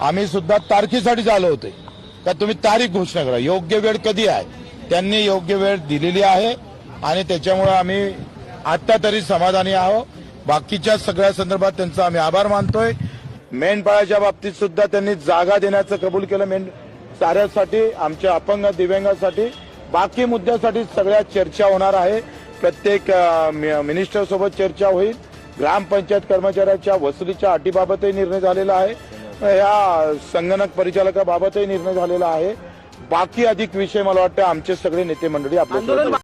आम्ही सुद्धा तारखेसाठीच आलो होते. का तुम्ही तारीख घोषणा करा. योग्य वेळ कधी आहे? त्यांनी योग्य वेळ दिलेली आहे आणि त्याच्यामुळे आम्ही आता तरी समाधानी आहोत. बाकीच्या सगळ्या संदर्भात त्यांचा आम्ही आभार मानतोय. मेंढपाळाच्या बाबतीत सुद्धा त्यांनी जागा देण्याचं कबूल केलं. मेंढ चाऱ्यासाठी आमच्या अपंग दिव्यांगासाठी. बाकी मुद्द्यासाठी सगळ्या चर्चा होणार आहे. प्रत्येक मिनिस्टर सोबत चर्चा होईल. ग्रामपंचायत कर्मचाऱ्याच्या वसुलीच्या अटीबाबतही निर्णय झालेला आहे. या संगणक परिचालकाबाबतही निर्णय झालेला आहे. बाकी अधिक विषय मला वाटतं आमचे सगळे नेते मंडळी आपल्या